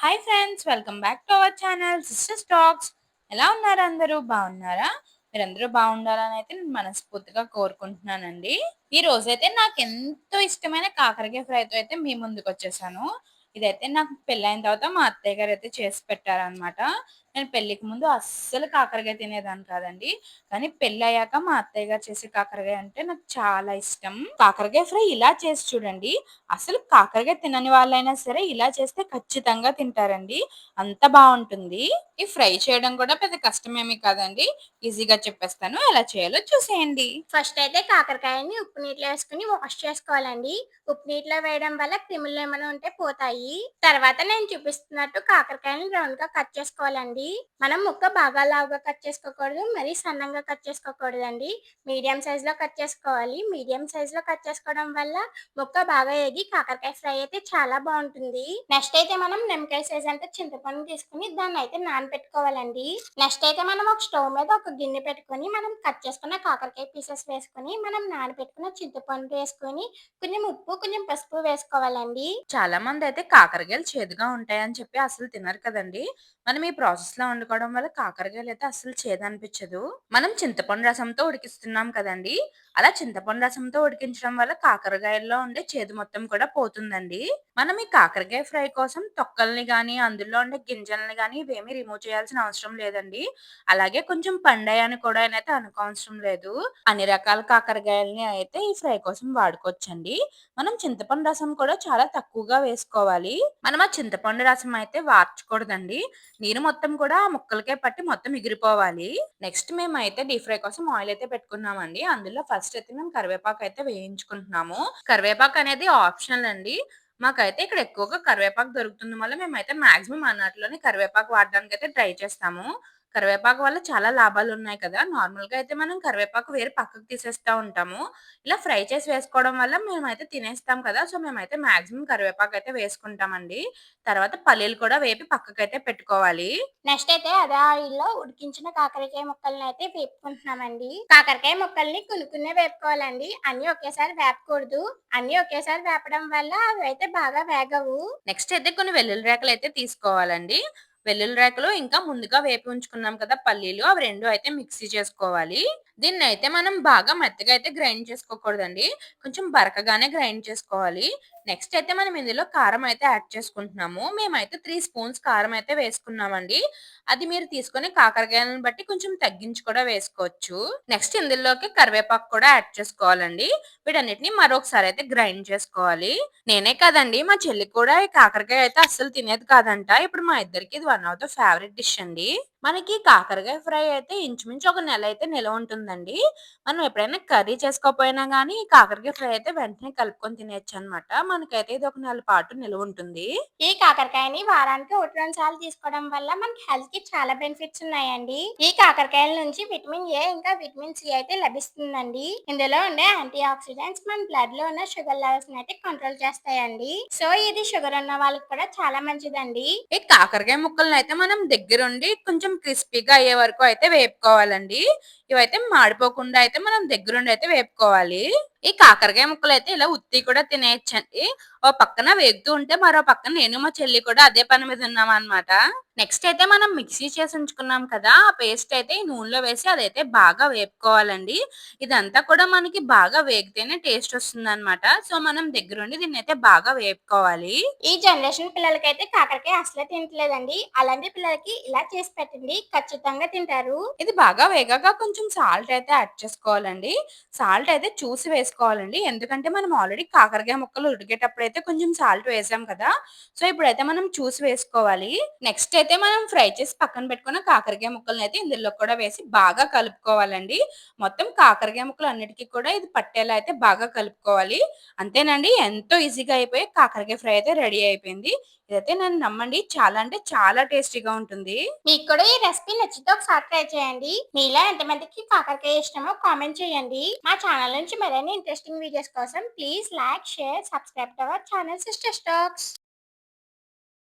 Hi friends welcome back to our channel Sisters Stacks ఎలా ఉన్నారు అందరూ? బాగున్నారా? మీరందరూ బాగుండాలని అయితే నేను మనస్ఫూర్తిగా కోరుకుంటున్నానండి. ఈ రోజైతే నాకు ఎంతో ఇష్టమైన కాకరకాయ ఫ్రైతో అయితే మీ ముందుకు వచ్చేసాను ఇదైతే నాకు పెళ్ళైన తర్వాత మా అత్తయ్య గారు అయితే చేసి పెట్టారనమాట నేను పెళ్ళికి ముందు అస్సలు కాకరకాయ తినేదాన్ని కాదండి. కానీ పెళ్ళి అయ్యాక మా అత్తయ్య గారు చేసే కాకరకాయ అంటే నాకు చాలా ఇష్టం. కాకరకాయ ఫ్రై ఇలా చేసి చూడండి. అసలు కాకరకాయ తినని వాళ్ళైనా సరే ఇలా చేస్తే ఖచ్చితంగా తింటారండి. అంత బాగుంటుంది. ఈ ఫ్రై చేయడం కూడా పెద్ద కష్టమేమి కాదండి. ఈజీగా చెప్పేస్తాను. ఎలా చేయాలో చూసేయండి. ఫస్ట్ అయితే కాకరకాయని ఉప్పు నీటిలో వేసుకుని వాష్ చేసుకోవాలండి. ఉప్పు నీటిలో వేయడం వల్ల క్రిములు ఏమైనా ఉంటే పోతాయి. తర్వాత నేను చూపిస్తున్నట్టు కాకరకాయని రౌండ్గా కట్ చేసుకోవాలండి. మనం ముక్క బాగా లావుగా కట్ చేసుకోకూడదు మరీ సన్నంగా కట్ చేసుకోకూడదండి. మీడియం సైజ్లో కట్ చేసుకోవాలి. మీడియం సైజులో కట్ చేసుకోవడం వల్ల ముక్క బాగా ఎగి కాకరకాయ ఫ్రై అయితే చాలా బాగుంటుంది. నెక్స్ట్ అయితే మనం నిమ్మకాయ సైజ్ అంటే చింతపండు తీసుకుని దాన్ని అయితే నానబెట్టుకోవాలండి నెక్స్ట్ అయితే మనం ఒక స్టవ్ మీద ఒక గిన్నె పెట్టుకొని మనం కట్ చేసుకున్న కాకరకాయ పీసెస్ వేసుకొని మనం నానబెట్టుకున్న చింతపండు వేసుకొని కొంచెం ఉప్పు కొంచెం పసుపు వేసుకోవాలండి. చాలా మంది అయితే కాకరకాయలు చేదుగా ఉంటాయని చెప్పి అసలు తినరు కదండి. మనం ఈ ప్రాసెస్లో వండుకోవడం వల్ల కాకరకాయలు అయితే అసలు చేదు అనిపించదు మనం చింతపండు రసంతో ఉడికిస్తున్నాం కదండి అలా చింతపండు రసంతో ఉడికించడం వల్ల కాకరకాయల్లో ఉండే చేదు మొత్తం కూడా పోతుందండి. మనం ఈ కాకరకాయ ఫ్రై కోసం తొక్కల్ని కానీ అందులో ఉండే గింజల్ని కానీ ఇవేమీ రిమూవ్ చేయాల్సిన అవసరం లేదండి. అలాగే కొంచెం పండాయని కూడా అయితే అనుకోవసరం లేదు. అన్ని రకాల కాకరకాయలని అయితే ఈ ఫ్రై కోసం వాడుకోవచ్చండి. మనం చింతపండు రసం కూడా చాలా తక్కువగా వేసుకోవాలి. మనం ఆ చింతపండు రసం అయితే వార్చకూడదండి. నీరు మొత్తం కూడా ఆ ముక్కలకే పట్టి మొత్తం ఎగిరిపోవాలి. నెక్స్ట్ మేము అయితే డీప్ ఫ్రై కోసం ఆయిల్ అయితే పెట్టుకున్నామండి. అందులో ఫస్ట్ అయితే మేము కరివేపాకు అయితే వేయించుకుంటున్నాము. కరివేపాకు అనేది ఆప్షనల్ అండి. మాకైతే ఇక్కడ ఎక్కువగా కరివేపాకు దొరుకుతుంది. వల్ల మేమైతే మాక్సిమం అన్నట్లోనే కరివేపాకు వాడడానికి అయితే ట్రై చేస్తాము. కరివేపాకు వల్ల చాలా లాభాలు ఉన్నాయి కదా. నార్మల్గా అయితే మనం కరివేపాకు వేరే పక్కకు తీసేస్తా ఉంటాము. ఇలా ఫ్రై చేసి వేసుకోవడం వల్ల మేమైతే తినేస్తాం కదా. సో మేమైతే మాక్సిమం కరివేపాకు అయితే వేసుకుంటామండి. తర్వాత పల్లీలు కూడా వేపి పక్కకైతే పెట్టుకోవాలి. నెక్స్ట్ అయితే అదే ఆయిల్లో ఉడికించిన కాకరకాయ ముక్కల్ని అయితే వేపుకుంటున్నామండి. కాకరకాయ ముక్కల్ని కొనుక్కునే వేపుకోవాలండి. అన్ని ఒకేసారి వేపకూడదు. అన్ని ఒకేసారి వేపడం వల్ల అవి అయితే బాగా వేగవు. నెక్స్ట్ అయితే కొన్ని వెల్లుల్లి రేకలు అయితే తీసుకోవాలండి. వెల్లుల్లి రేకలు ఇంకా ముందుగా వేపి ఉంచుకున్నాం కదా పల్లీలు అవి రెండు అయితే మిక్సీ చేసుకోవాలి. దీన్ని అయితే మనం బాగా మెత్తగా అయితే గ్రైండ్ చేసుకోకూడదండి. కొంచెం బరకగానే గ్రైండ్ చేసుకోవాలి. నెక్స్ట్ అయితే మనం ఇందులో కారం అయితే యాడ్ చేసుకుంటున్నాము. మేమైతే త్రీ స్పూన్స్ కారం అయితే వేసుకున్నామండి. అది మీరు తీసుకుని కాకరకాయలను బట్టి కొంచెం తగ్గించి కూడా వేసుకోవచ్చు. నెక్స్ట్ ఇందులోకి కరివేపాకు కూడా యాడ్ చేసుకోవాలండి. వీటన్నిటిని మరొకసారి అయితే గ్రైండ్ చేసుకోవాలి. నేనే కాదండి మా చెల్లి కూడా ఈ కాకరకాయ అయితే అస్సలు తినేది కాదంట. ఇప్పుడు మా ఇద్దరికి ఇది one of the favourite dish అండి. మనకి కాకరకాయ ఫ్రై అయితే ఇంచుమించు ఒక నెల అయితే నిలవ ఉంటుందండి. మనం ఎప్పుడైనా కర్రీ చేసుకోకపోయినా కానీ కాకరకాయ ఫ్రై అయితే వెంటనే కలుపుకొని తినేయచ్చు అనమాట మనకైతే ఇది ఒక నెల పాటు నిలవ ఉంటుంది. ఈ కాకరకాయని వారానికి ఒకటి రెండు సార్లు తీసుకోవడం వల్ల మనకి హెల్త్కి చాలా బెనిఫిట్స్ ఉన్నాయండి. ఈ కాకరకాయల నుంచి విటమిన్ ఏ ఇంకా విటమిన్ సి అయితే లభిస్తుందండి. ఇందులో ఉండే యాంటీ ఆక్సిడెంట్స్ మన బ్లడ్లో ఉన్న షుగర్ లెవెల్స్ అయితే కంట్రోల్ చేస్తాయండి. సో ఇది షుగర్ ఉన్న వాళ్ళకి కూడా చాలా మంచిదండి. ఈ కాకరకాయ ముక్కలను అయితే మనం దగ్గరుండి కొంచెం క్రిస్పీగా అయ్యే వరకు అయితే వేపుకోవాలండి. ఇవైతే మాడిపోకుండా అయితే మనం దగ్గరుండి అయితే వేపుకోవాలి. ఈ కాకరకాయ ముక్కలు అయితే ఇలా ఉత్తి కూడా తినేయచ్చండి. ఓ పక్కన వేగుతూ ఉంటే మరో పక్కన నేను మా చెల్లి కూడా అదే పని మీద ఉన్నాం అనమాట నెక్స్ట్ అయితే మనం మిక్సీ చేసి ఉంచుకున్నాం కదా ఆ పేస్ట్ అయితే ఈ నూనెలో వేసి అదైతే బాగా వేపుకోవాలండి. ఇదంతా కూడా మనకి బాగా వేగితేనే టేస్ట్ వస్తుంది అనమాట సో మనం దగ్గరుండి దీన్ని అయితే బాగా వేపుకోవాలి. ఈ జనరేషన్ పిల్లలకైతే కాకరకాయ అసలే తింటలేదండి. అలాంటి పిల్లలకి ఇలా చేసి పెట్టండి. ఖచ్చితంగా తింటారు. ఇది బాగా వేగాక కొంచెం సాల్ట్ అయితే యాడ్ చేసుకోవాలండి. సాల్ట్ అయితే చూసి వేసుకోవాలండి. ఎందుకంటే మనం ఆల్రెడీ కాకరకాయ ముక్కలు ఉడికేటప్పుడు అయితే కొంచెం సాల్ట్ వేసాం కదా. సో ఇప్పుడైతే మనం చూసి వేసుకోవాలి. నెక్స్ట్ అయితే మనం ఫ్రై చేసి పక్కన పెట్టుకున్న కాకరకాయ ముక్కలను అయితే ఇందులో కూడా వేసి బాగా కలుపుకోవాలండి. మొత్తం కాకరకాయ ముక్కలు అన్నిటికీ కూడా ఇది పట్టేలా అయితే బాగా కలుపుకోవాలి. అంతేనండి ఎంతో ఈజీగా అయిపోయి కాకరకాయ ఫ్రై అయితే రెడీ అయిపోయింది. ఇదైతే నన్ను నమ్మండి చాలా అంటే చాలా టేస్టీగా ఉంటుంది. మీకు కూడా ఈ రెసిపీ నచ్చితే ఒకసారి ట్రై చేయండి. మీలో ఎంతమందికి కాకరకాయ ఇష్టమో కామెంట్ చేయండి. మా ఛానల్ నుంచి మరిన్ని ఇంట్రెస్టింగ్ వీడియోస్ కోసం please like share subscribe to our channel Sister Stacks